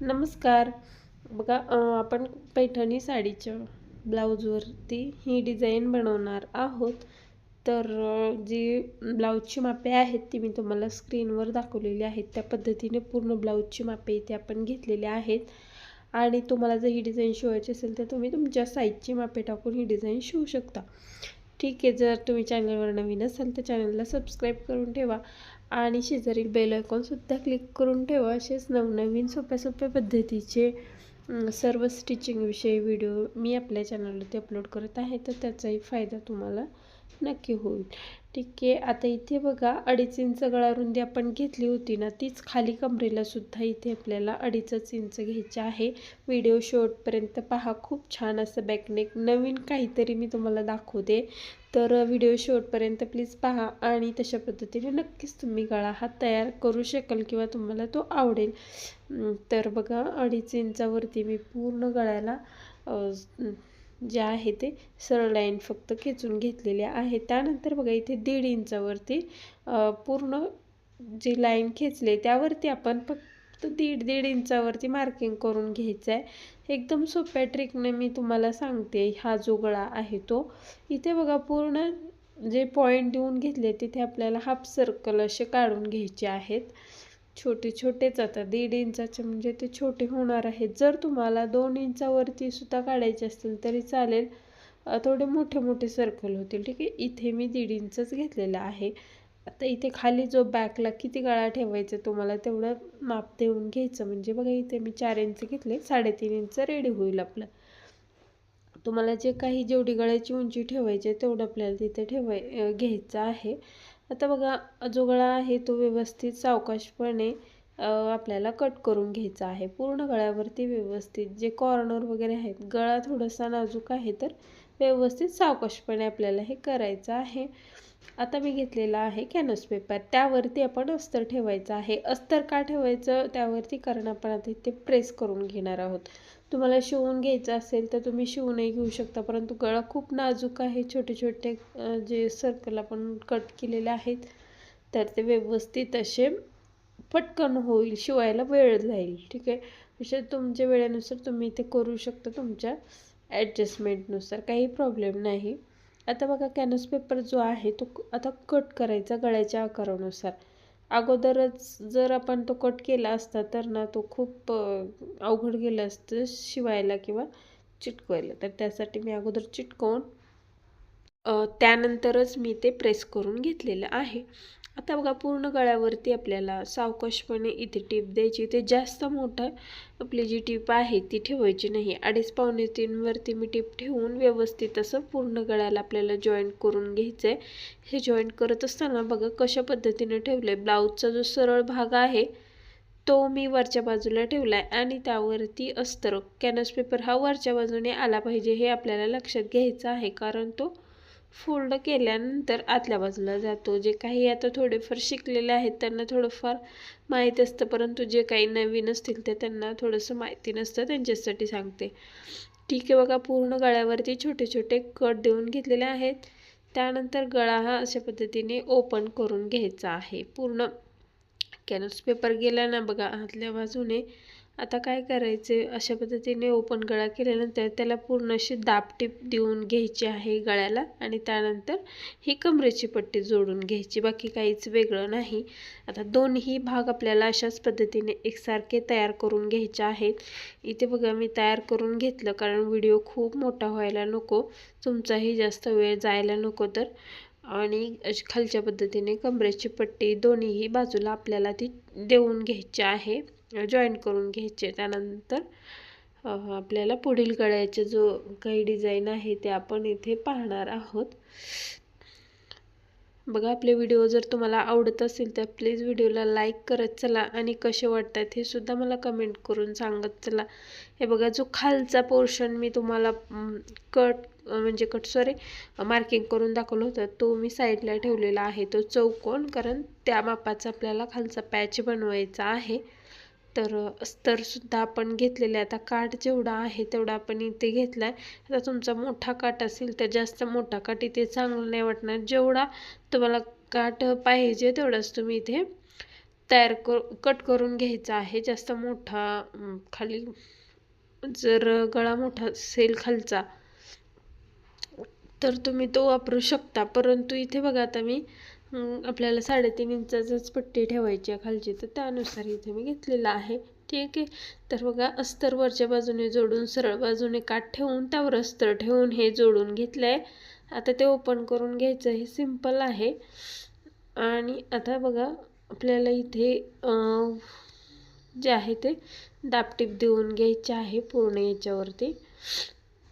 नमस्कार. बघा आपण पैठणी साडीच्या ब्लाऊजवरती ही डिझाईन बनवणार आहोत. तर जी ब्लाऊजची मापे आहेत ती मी तुम्हाला स्क्रीनवर दाखवलेली आहेत. त्या पद्धतीने पूर्ण ब्लाऊजची मापे इथे आपण घेतलेली आहेत. आणि तुम्हाला जर ही डिझाईन शिवायची असेल तर तुम्ही तुमच्या साईजची मापे टाकून ही डिझाईन शिवू शकता. ठीक आहे जर तुम्ही चॅनलवर नवीन असाल तर चॅनलला सबस्क्राईब करून ठेवा. आणि शेजारील बेल आयकॉनसुद्धा क्लिक करून ठेवा. असेच नवनवीन सोप्या सोप्या पद्धतीचे सर्व स्टिचिंगविषयी व्हिडिओ मी आपल्या चॅनलवरती अपलोड करत आहे तर त्याचाही फायदा तुम्हाला नक्की होईल. ठीक आहे आता इथे बघा अडीच इंच गळा रुंदी आपण घेतली होती ना तीच खाली कमरेलासुद्धा इथे आपल्याला अडीचच इंच घ्यायची आहे. व्हिडिओ शॉर्टपर्यंत पहा खूप छान असं बॅकनेक नवीन काहीतरी मी तुम्हाला दाखवते. तर व्हिडिओ शेवटपर्यंत प्लीज पहा आणि तशा पद्धतीने नक्कीच तुम्ही गळा हा तयार करू शकाल किंवा तुम्हाला तो आवडेल. तर बघा अडीच इंचावरती मी पूर्ण गळ्याला जे आहे ते सरळ लाईन फक्त खेचून घेतलेले आहे. त्यानंतर बघा इथे दीड इंचावरती पूर्ण जी लाईन खेचले त्यावरती आपण फक्त दीड दीड इंचावरती मार्किंग करून घ्यायचं आहे एकदम सोप्या ट्रिकने मी तुम्हाला सांगते हा जो गळा आहे तो. इथे बघा पूर्ण जे पॉईंट देऊन घेतले तिथे आपल्याला हाफ सर्कल असे काढून घ्यायचे आहेत. छोटे छोटेच आता दीड इंचाचे म्हणजे ते छोटे होणार आहेत. जर तुम्हाला दोन इंचावरती सुद्धा काढायचे असतील तरी चालेल. थोडे मोठे मोठे सर्कल होतील. ठीक आहे? इथे मी दीड इंचच घेतलेला आहे. आता इथे खाली जो बॅकला किती गळा ठेवायचा तुम्हाला तेवढं माप देऊन घ्यायचं. म्हणजे बघा इथे मी चार इंच घेतले साडेतीन इंच रेडी होईल आपलं. तुम्हाला जे काही जेवढी गळ्याची उंची ठेवायची आहे तेवढं आपल्याला तिथे ठेवाय घ्यायचं आहे. आता बघा जो गळा आहे तो व्यवस्थित सावकाशपणे आपल्याला कट करून घ्यायचा आहे. पूर्ण गळ्यावरती व्यवस्थित जे कॉर्नर वगैरे आहेत गळा थोडासा नाजूक आहे तर व्यवस्थित सावकाशपणे आपल्याला हे करायचं आहे. आता मी घेतलेला आहे कॅनव्हस पेपर त्यावरती आपण अस्तर ठेवायचं आहे. अस्तर का ठेवायचं? त्यावरती कारण आपण आता इथे प्रेस करून घेणार आहोत. तुम्हाला शिवून घ्यायचं असेल तर तुम्ही शिवूनही घेऊ शकता परंतु गळा खूप नाजूक आहे. छोटे छोटे जे सर्कल आपण कट केलेले आहेत तर ते व्यवस्थित असे पटकन होईल शिवायला वेळ जाईल. ठीक आहे? असे तुमच्या वेळेनुसार तुम्ही ते करू शकता तुमच्या ॲडजस्टमेंटनुसार काही प्रॉब्लेम नाही. आता बघा कॅनस पेपर जो आहे तो क- आता कट करायचा गळ्याच्या आकारानुसार. अगोदरच जर आपण तो कट केला असता तर ना तो खूप अवघड गेलं असतं शिवायला किंवा चिटकवायला. तर त्यासाठी मी अगोदर चिटकवून त्यानंतरच मी ते प्रेस करून घेतलेलं आहे. आता बघा पूर्ण गळ्यावरती आपल्याला सावकाशपणे इथे टीप द्यायची. ते जास्त मोठं आपली जी टीप आहे ती ठेवायची नाही. अडीच पावणे तीनवरती मी टीप ठेवून व्यवस्थित असं पूर्ण गळ्याला आपल्याला जॉईंट करून घ्यायचं आहे हे जॉईंट करत असताना बघा कशा पद्धतीने ठेवलं आहे ब्लाऊजचा जो सरळ भाग आहे तो मी वरच्या बाजूला ठेवला आहे आणि त्यावरती अस्तर. कॅनस पेपर हा वरच्या बाजूने आला पाहिजे हे आपल्याला लक्षात घ्यायचं आहे. कारण तो फोल्ड केल्यानंतर आतल्या बाजूला जातो. जे काही आता थोडेफार शिकलेले आहेत त्यांना थोडंफार माहीत असतं. परंतु जे काही नवीन असतील ते त्यांना थोडंसं माहिती नसतं त्यांच्यासाठी सांगते. ठीक आहे बघा पूर्ण गळ्यावरती छोटे छोटे कट देऊन घेतलेले आहेत. त्यानंतर गळा हा अशा पद्धतीने ओपन करून घ्यायचा आहे. पूर्ण कॅनस पेपर गेला ना बघा आतल्या बाजूने आता काय करायचे? अशा पद्धतीने ओपन गळा केल्यानंतर त्याला पूर्ण अशी दापटीप देऊन घ्यायची आहे गळ्याला आणि त्यानंतर ही कमरेची पट्टी जोडून घ्यायची. बाकी काहीच वेगळं नाही. आता दोन्ही भाग आपल्याला अशाच पद्धतीने एकसारखे तयार करून घ्यायचे आहेत. इथे बघा मी तयार करून घेतलं कारण व्हिडिओ खूप मोठा व्हायला नको. तुमचाही जास्त वेळ जायला नको तर. आणि खालच्या पद्धतीने कमरेची पट्टी दोन्हीही बाजूला आपल्याला ती देऊन घ्यायची आहे. जॉईंट करून घ्यायचे. त्यानंतर आपल्याला पुढील गळ्याचे जो काही डिझाईन आहे ते आपण इथे पाहणार आहोत. बघा आपले व्हिडिओ जर तुम्हाला आवडत असेल तर प्लीज व्हिडिओला लाईक करत चला आणि कसे वाटतात हे सुद्धा मला कमेंट करून सांगत चला. हे बघा जो खालचा पोर्शन मी तुम्हाला कट म्हणजे कट सॉरी मार्किंग करून दाखवलं होतं तो मी साईडला ठेवलेला आहे. तो चौकोन कारण त्या मापाचा आपल्याला खालचा पॅच बनवायचा आहे. तर अस्तरसुद्धा आपण घेतलेले आहे. आता काठ जेवढा आहे तेवढा आपण इथे घेतला आहे आता तुमचा मोठा काठ असेल तर जास्त मोठा काठ इथे चांगलं नाही वाटणार. जेवढा तुम्हाला काठ पाहिजे तेवढाच तुम्ही इथे तयार कर कट करून घ्यायचा आहे. जास्त मोठा खाली जर गळा मोठा असेल खालचा तर तुम्ही तो वापरू शकता. परंतु इथे बघा आता मी आपल्याला साडेतीन इंचाचंच पट्टी ठेवायची आहे खालची. तर त्यानुसार इथे मी घेतलेला आहे. ठीक आहे? तर बघा अस्तर वरच्या बाजूने जोडून सरळ बाजूने काठ ठेवून त्यावर अस्तर ठेवून हे जोडून घेतलं आहे आता ते ओपन करून घ्यायचं हे सिंपल आहे. आणि आता बघा आपल्याला इथे जे आहे ते दापटीप देऊन घ्यायचे आहे पूर्ण याच्यावरती.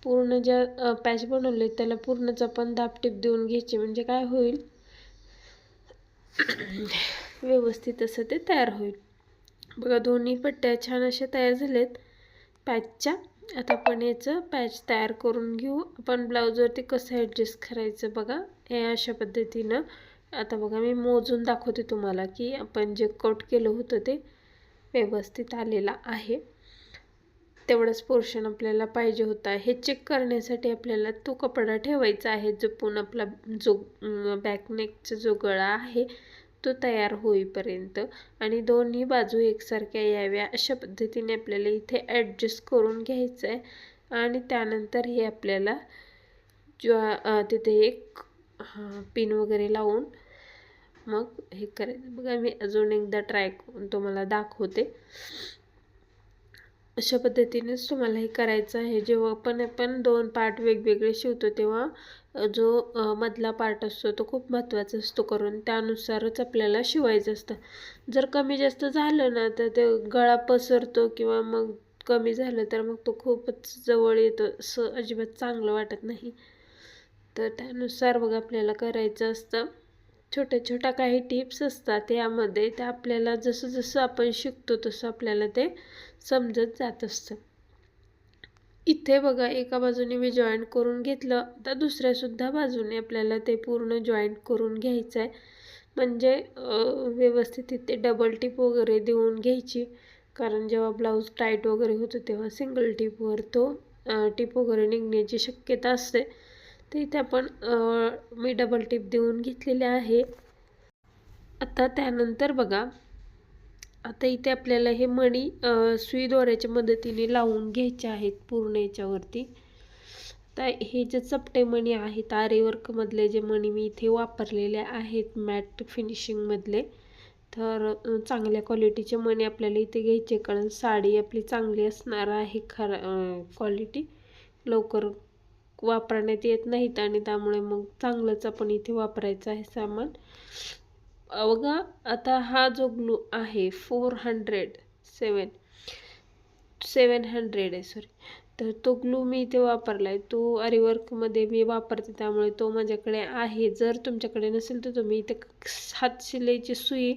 पूर्ण ज्या पॅच बनवले त्याला पूर्णच आपण दापटीप देऊन घ्यायचे. म्हणजे काय होईल? व्यवस्थित असं ते तयार होईल. बघा दोन्ही पट्ट्या छान अशा तयार झाल्यात. पॅचच्या. आता आपण याचं पॅच तयार करून घेऊ. आपण ब्लाऊजवरती कसं ॲडजस्ट करायचं बघा. हे अशा पद्धतीनं. आता बघा मी मोजून दाखवते तुम्हाला की आपण जे कट केलं होतं ते व्यवस्थित आलेलं आहे. तेवढंच पोर्शन आपल्याला पाहिजे होता. हे चेक करण्यासाठी आपल्याला तो कपडा ठेवायचा आहे जपून आपला जो बॅकनेकचा जो गळा आहे. तो तयार होईपर्यंत आणि दोन्ही बाजू एकसारख्या याव्या अशा पद्धतीने आपल्याला इथे ॲडजस्ट करून घ्यायचं आहे आणि त्यानंतर हे आपल्याला ज्वा तिथे एक पिन वगैरे लावून मग हे करायचं. बघा मी अजून एकदा ट्राय करून तुम्हाला दाखवते. अशा पद्धतीनेच तुम्हाला हे करायचं आहे. जेव्हा पण आपण दोन पार्ट वेगवेगळे शिवतो तेव्हा जो मधला पार्ट असतो तो खूप महत्त्वाचा असतो करून त्यानुसारच आपल्याला शिवायचं असतं. जर कमी जास्त झालं ना तर ते गळा पसरतो किंवा मग कमी झालं तर मग तो खूपच जवळ येतो असं अजिबात चांगलं वाटत नाही. तर त्यानुसार मग आपल्याला करायचं असतं. छोट्या छोट्या काही टिप्स असतात यामध्ये त्या आपल्याला जसं जसं आपण शिकतो तसं आपल्याला ते समजत जात असतं. इथे बघा एका बाजूने मी जॉईंट करून घेतलं तर दुसऱ्यासुद्धा बाजूने आपल्याला ते पूर्ण जॉईंट करून घ्यायचं आहे. म्हणजे व्यवस्थित इथे डबल टिप वगैरे देऊन घ्यायची. कारण जेव्हा ब्लाऊज टाईट वगैरे होतो तेव्हा सिंगल टिपवर तो टिप वगैरे निघण्याची शक्यता असते. तर इथे आपण मी डबल टिप देऊन घेतलेले आहे. आता त्यानंतर बघा आता इथे आपल्याला हे मणी सुई दोऱ्याच्या मदतीने लावून घ्यायचे आहेत पूर्ण याच्यावरती. तर हे जे चपटे मणी आहेत आरेवर्कमधले जे मणी मी इथे वापरलेले आहेत मॅट फिनिशिंगमधले तर चांगल्या क्वालिटीचे मणी आपल्याला इथे घ्यायचे कारण साडी आपली चांगली असणार आहे खरा क्वालिटी लवकर वापरण्यात येत नाहीत आणि त्यामुळे मग चांगलंच आपण इथे वापरायचं आहे सामान. बघा आता हा जो ग्लू आहे four hundred seven seven hundred आहे सॉरी तर तो ग्लू मी इथे वापरला आहे. तो अरिवर्कमध्ये मी वापरते त्यामुळे तो माझ्याकडे आहे. जर तुमच्याकडे नसेल तर तुम्ही इथे हात शिलाईची सुई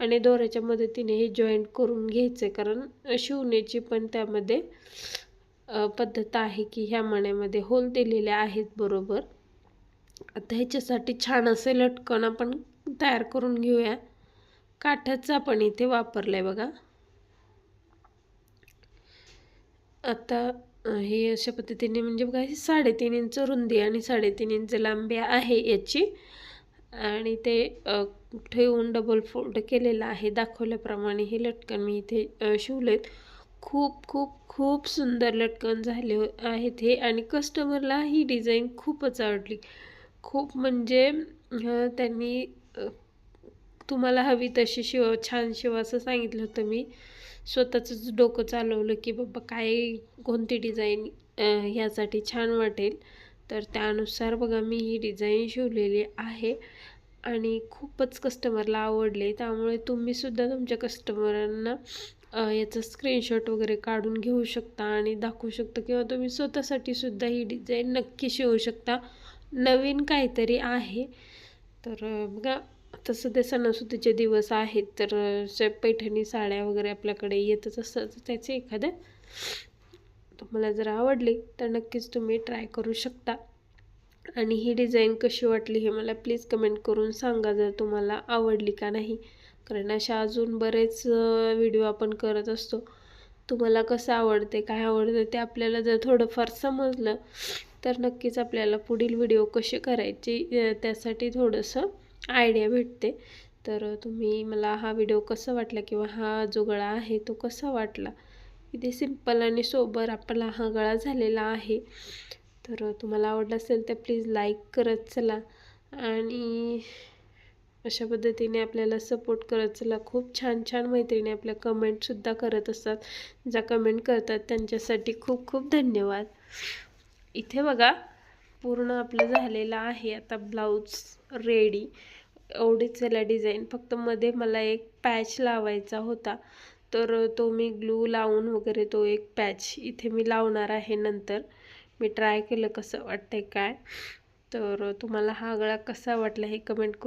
आणि दोऱ्याच्या मदतीने हे जॉईंट करून घ्यायचं आहे कारण शिवण्याची पण त्यामध्ये पद्धत आहे की ह्या मण्यामध्ये होल दिलेले आहेत बरोबर. आता ह्याच्यासाठी छान असे लटकन आपण तयार करून घेऊया. काठाचं आपण इथे वापरलं आहे बघा. आता हे अशा पद्धतीने म्हणजे बघा ही साडेतीन इंच रुंदी आणि साडेतीन इंच लांबी आहे याची. आणि ते ठेवून डबल फोल्ड केलेलं आहे. दाखवल्याप्रमाणे हे लटकन मी इथे शिवलेत. खूप खूप खूप सुंदर लटकन झाले आहेत हे. आणि कस्टमरला ही डिझाईन खूपच आवडली. खूप म्हणजे त्यांनी तुम्हाला हवी तशी शिव छान शिव असं सांगितलं होतं मी. स्वतःचंच डोकं चालवलं की बाबा काय कोणती डिझाईन ह्यासाठी छान वाटेल. तर त्यानुसार बघा मी ही डिझाईन शिवलेली आहे. आणि खूपच कस्टमरला आवडले. त्यामुळे तुम्हीसुद्धा तुमच्या कस्टमरांना याचा स्क्रीनशॉट वगैरे काढून घेऊ शकता आणि दाखवू शकता किंवा तुम्ही स्वतःसाठी सुद्धा ही डिझाईन नक्की शिवू शकता. नवीन काहीतरी आहे. तर बघा तसं ते सणासुदीचे दिवस आहेत तर पैठणी साड्या वगैरे आपल्याकडे येतच असतात. त्याचे एखाद्या तुम्हाला जर आवडली तर नक्कीच तुम्ही ट्राय करू शकता. आणि ही डिझाईन कशी वाटली हे मला प्लीज कमेंट करून सांगा जर तुम्हाला आवडली का नाही. कारण अशा अजून बरेच व्हिडिओ आपण करत असतो. तुम्हाला कसं आवडते काय आवडतं ते आपल्याला जर थोडंफार समजलं तर नक्कीच आपल्याला पुढील व्हिडिओ कसे करायचे त्यासाठी थोडंसं आयडिया भेटते. तर तुम्ही मला हा व्हिडिओ कसा वाटला किंवा हा जो गळा आहे तो कसा वाटला इथे सिंपल आणि सोबर आपला हा गळा झालेला आहे. तर तुम्हाला आवडला असेल तर प्लीज लाईक करत चला. आणि अशा पद्धतीने आपल्याला सपोर्ट करत चला. खूप छान छान मैत्रिणी आपल्या कमेंटसुद्धा करत असतात. ज्या कमेंट करतात त्यांच्यासाठी खूप खूप धन्यवाद. इथे बघा पूर्ण आपलं झालेलं आहे आता ब्लाऊज रेडी एवढीच याला डिझाईन फक्त मध्ये मला एक पॅच लावायचा होता. तर तो मी ग्लू लावून वगैरे तो एक पॅच इथे मी लावणार आहे नंतर. मी ट्राय केलं कसं वाटतंय काय. तर तुम्हाला हा गळा कसा वाटला हे कमेंट